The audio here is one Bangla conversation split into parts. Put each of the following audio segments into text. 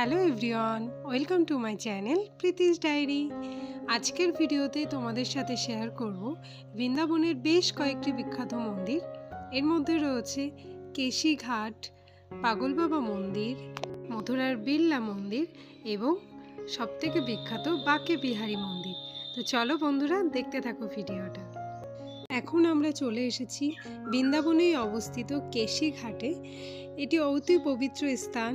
Hello everyone welcome to my channel Preeti's diary আজকের ভিডিওতে তোমাদের সাথে শেয়ার করব বৃন্দাবনের বেশ কয়েকটি বিখ্যাত মন্দির। এর মধ্যে রয়েছে কেশি ঘাট, পাগল বাবা মন্দির, মথুরার বিড়লা মন্দির এবং সবথেকে বিখ্যাত বাকে বিহারী মন্দির। তো চলো বন্ধুরা, দেখতে থাকো ভিডিওটা। এখন আমরা চলে এসেছি বৃন্দাবনেই অবস্থিত কেশি ঘাটে। এটি অতি পবিত্র স্থান।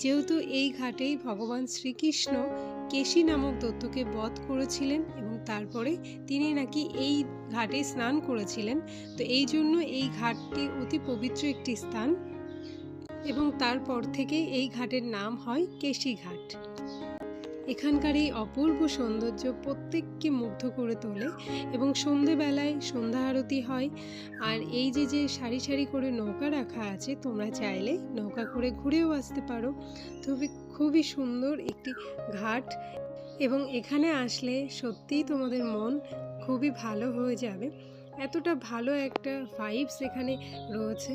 যেহেতু এই ঘাটেই ভগবান শ্রীকৃষ্ণ কেশি নামক দত্তকে বধ করেছিলেন এবং তারপরে তিনি নাকি এই ঘাটে স্নান করেছিলেন। তো এই জন্য এই ঘাটটি অতি পবিত্র একটি স্থান এবং তারপর থেকে এই ঘাটের নাম হয় কেশি ঘাট। এখানকার এই অপূর্ব সৌন্দর্য প্রত্যেককে মুগ্ধ করে তোলে এবং সন্ধেবেলায় সন্ধ্যা আরতি হয়। আর এই যে যে সারি সারি করে নৌকা রাখা আছে, তোমরা চাইলে নৌকা করে ঘুরেও আসতে পারো। তবে খুবই সুন্দর একটি ঘাট এবং এখানে আসলে সত্যিই তোমাদের মন খুবই ভালো হয়ে যাবে। এতটা ভালো একটা ভাইবস এখানে রয়েছে।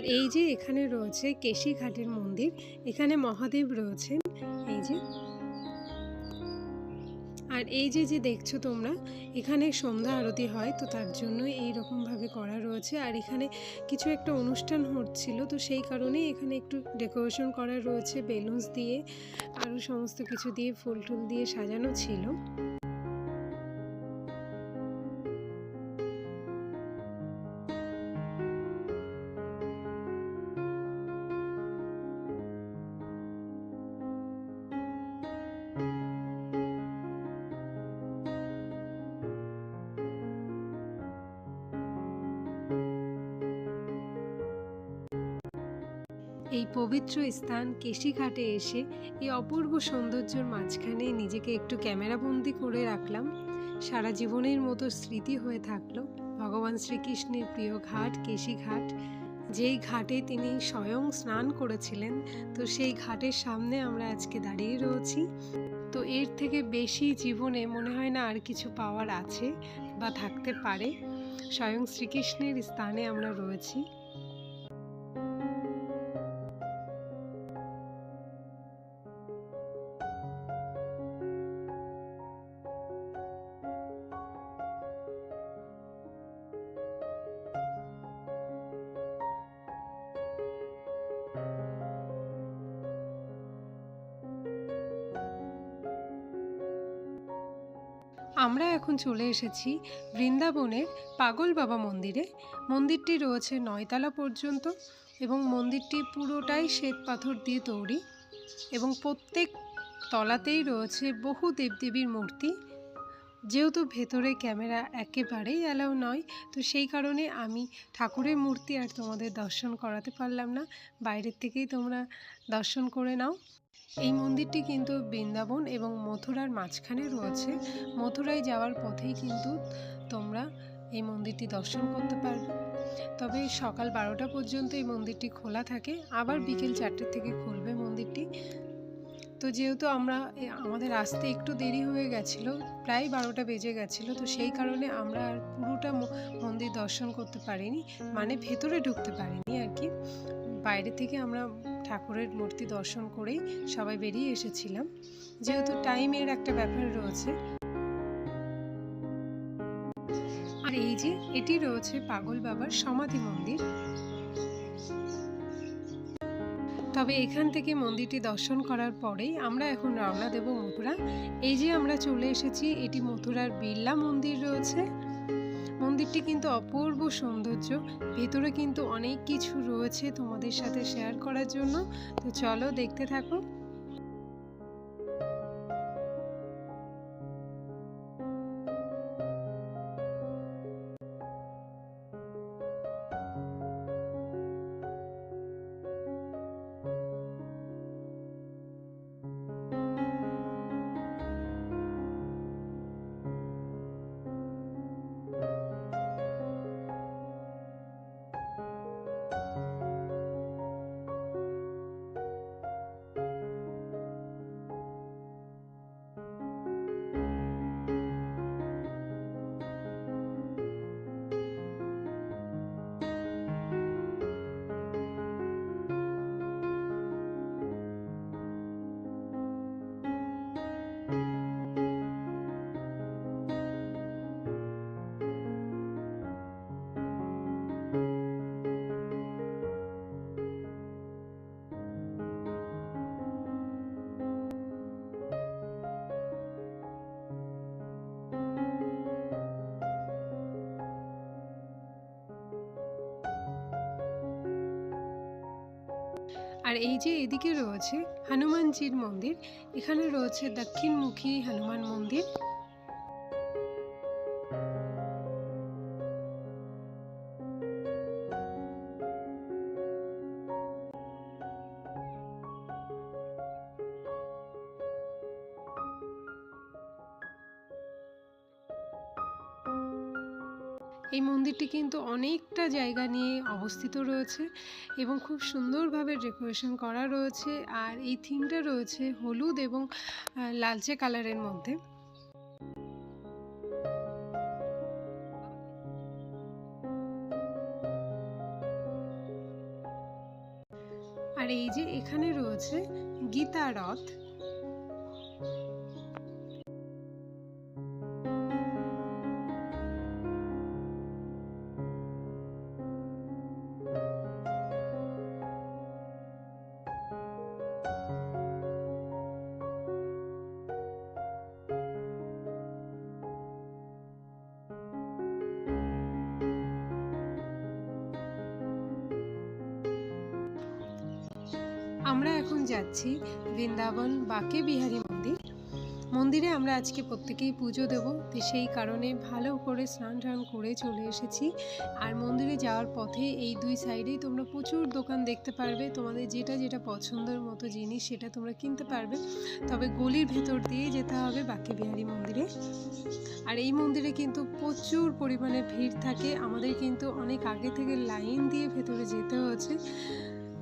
আর এই যে এখানে রয়েছে কেশি ঘাটের মন্দির, এখানে মহাদেব রয়েছেন, এই যে। আর এই যে যে দেখছ তোমরা, এখানে সন্ধ্যা আরতি হয়, তো তার জন্য এই রকমভাবে করা রয়েছে। আর এখানে কিছু একটা অনুষ্ঠান হচ্ছিল, তো সেই কারণেই এখানে একটু ডেকোরেশন করা রয়েছে, বেলুনস দিয়ে, আরও সমস্ত কিছু দিয়ে, ফুল টুল দিয়ে সাজানো ছিল। এই পবিত্র স্থান কেশিঘাটে এসে এই অপূর্ব সৌন্দর্যের মাঝখানে নিজেকে একটু ক্যামেরাবন্দি করে রাখলাম। সারা জীবনের মতো স্মৃতি হয়ে থাকল ভগবান শ্রীকৃষ্ণের প্রিয় ঘাট, কেশিঘাট। যেই ঘাটে তিনি স্বয়ং স্নান করেছিলেন, তো সেই ঘাটের সামনে আমরা আজকে দাঁড়িয়ে রয়েছি। তো এর থেকে বেশি জীবনে মনে হয় না আর কিছু পাওয়ার আছে বা থাকতে পারে। স্বয়ং শ্রীকৃষ্ণের স্থানে আমরা রয়েছি। আমরা এখন চলে এসেছি বৃন্দাবনের পাগল বাবা মন্দিরে। মন্দিরটি রয়েছে নয়তলা পর্যন্ত এবং মন্দিরটি পুরোটাই শ্বেত পাথর দিয়ে তৈরি এবং প্রত্যেক তলাতেই রয়েছে বহু দেবদেবীর মূর্তি। যেহেতু ভেতরে ক্যামেরা একেবারেই অ্যালাউ নয়, তো সেই কারণে আমি ঠাকুরের মূর্তি আর তোমাদের দর্শন করাতে পারলাম না। বাইরের থেকেই তোমরা দর্শন করে নাও। এই মন্দিরটি কিন্তু বৃন্দাবন এবং মথুরার মাঝখানে রয়েছে। মথুরায় যাওয়ার পথেই কিন্তু তোমরা এই মন্দিরটি দর্শন করতে পারবে। তবে সকাল বারোটা পর্যন্ত এই মন্দিরটি খোলা থাকে। আবার বিকেল চারটে থেকে খুলবে মন্দিরটি। তো যেহেতু আমরা আমাদের আসতে একটু দেরি হয়ে গেছিল, প্রায় বারোটা বেজে গেছিল, তো সেই কারণে আমরা আর পুরোটা মন্দির দর্শন করতে পারিনি মানে ভেতরে ঢুকতে পারিনি আর কি। বাইরে থেকে আমরা ঠাকুরের মূর্তি দর্শন করেই সবাই বেরিয়ে এসেছিলাম, যেহেতু টাইমের একটা ব্যাপার রয়েছে। আর এই যে, এটি রয়েছে পাগল বাবার সমাধি মন্দির। তবে এখান থেকে মন্দিরটি দর্শন করার পরেই আমরা এখন রওনা দেব মথুরা। এই যে আমরা চলে এসেছি, এটি মথুরার বিড়লা মন্দির রয়েছে। মন্দিরটি কিন্তু অপূর্ব সৌন্দর্য। ভেতরে কিন্তু অনেক কিছু রয়েছে তোমাদের সাথে শেয়ার করার জন্য। তো চলো দেখতে থাকো। আর এই যে এদিকে রয়েছে হনুমানজির মন্দির এখানে রয়েছে দক্ষিণমুখী হনুমান মন্দির। এই মন্দিরটি কিন্তু অনেকটা জায়গা নিয়ে অবস্থিত রয়েছে এবং খুব সুন্দরভাবে ডেকোরেশন করা রয়েছে আর এই থিমটা রয়েছে হলুদ এবং লালচে কালারের মধ্যে। আর এই যে এখানে রয়েছে গীতা রথ আমরা এখন যাচ্ছি বৃন্দাবন বাকে বিহারী মন্দির। মন্দিরে আমরা আজকে প্রত্যেকেই পুজো দেব। তো সেই কারণে ভালো করে স্নান টান করে চলে এসেছি। আর মন্দিরে যাওয়ার পথে এই দুই সাইডেই তোমরা প্রচুর দোকান দেখতে পারবে। তোমাদের যেটা যেটা পছন্দের মতো জিনিস সেটা তোমরা কিনতে পারবে। তবে গলির ভেতর দিয়ে যেতে হবে বাকে বিহারি মন্দিরে। আর এই মন্দিরে কিন্তু প্রচুর পরিমাণে ভিড় থাকে। আমাদের কিন্তু অনেক আগে থেকে লাইন দিয়ে ভেতরে যেতে হচ্ছে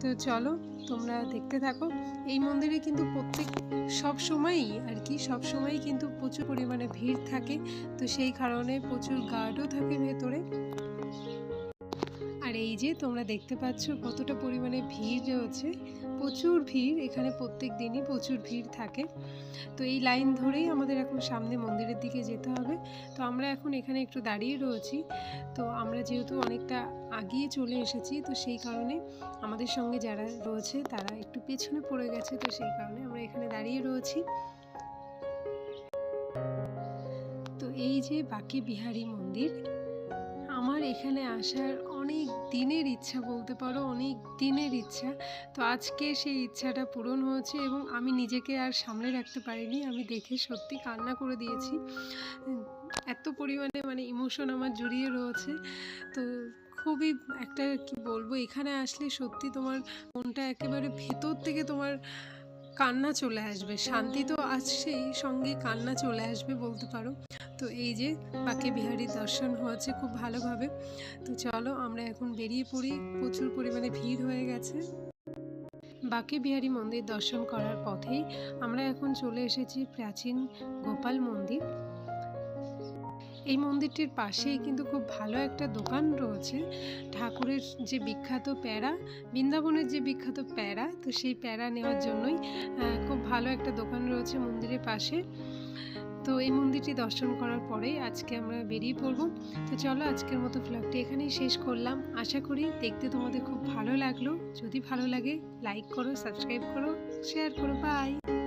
তো চলো তোমরা দেখতে থাকো। এই মন্দিরে কিন্তু প্রত্যেক, সব সময়ই আর কি, সব সময়ই কিন্তু প্রচুর পরিমাণে ভিড় থাকে। তো সেই কারণে প্রচুর গার্ডও থাকে ভেতরে। এই যে তোমরা দেখতে পাচ্ছ কতটা পরিমাণে ভিড় রয়েছে। প্রচুর ভিড়, এখানে প্রত্যেক দিনই প্রচুর ভিড় থাকে। তো এই লাইন ধরেই আমাদের এখন সামনে মন্দিরের দিকে যেতে হবে। তো আমরা এখন এখানে একটু দাঁড়িয়ে রয়েছি। তো আমরা যেহেতু অনেকটা আগিয়ে চলে এসেছি, তো সেই কারণে আমাদের সঙ্গে যারা রয়েছে তারা একটু পেছনে পড়ে গেছে, তো সেই কারণে আমরা এখানে দাঁড়িয়ে রয়েছি। তো এই যে বাকি বিহারী মন্দির আমার এখানে আসার অনেক দিনের ইচ্ছা, বলতে পারো অনেক দিনের ইচ্ছা। তো আজকে সেই ইচ্ছাটা পূরণ হয়েছে এবং আমি নিজেকে আর সামলে রাখতে পারিনি। আমি দেখে সত্যি কান্না করে দিয়েছি। এত পরিমাণে মানে ইমোশন আমার জড়িয়ে রয়েছে। তো খুবই একটা কি বলব, এখানে আসলে সত্যি তোমার মনটা একেবারে ভেতর থেকে তোমার কান্না চলে আসবে। শান্তি তো আসছেই, সঙ্গে কান্না চলে আসবে বলতে পারো। তো এই যে বাকি বিহারীর দর্শন হয়েছে খুব ভালোভাবে। তো চলো আমরা এখন বেরিয়ে পড়ি। প্রচুর পরিমাণে ভিড় হয়ে গেছে। বাকি বিহারী মন্দির দর্শন করার পথেই আমরা এখন চলে এসেছি প্রাচীন গোপাল মন্দির। এই মন্দিরটির পাশেই কিন্তু খুব ভালো একটা দোকান রয়েছে। ঠাকুরের যে বিখ্যাত প্যারা, বৃন্দাবনের যে বিখ্যাত প্যারা, তো সেই প্যারা নেওয়ার জন্যই খুব ভালো একটা দোকান রয়েছে মন্দিরের পাশে। তো এই মন্দিরটি দর্শন করার পরেই আজকে আমরা বেরিয়ে পড়ব। তো চলো আজকের মতো ফ্লগটি এখানেই শেষ করলাম। আশা করি দেখতে তোমাদের খুব ভালো লাগল। যদি ভালো লাগে লাইক করো সাবস্ক্রাইব করো শেয়ার করো বাই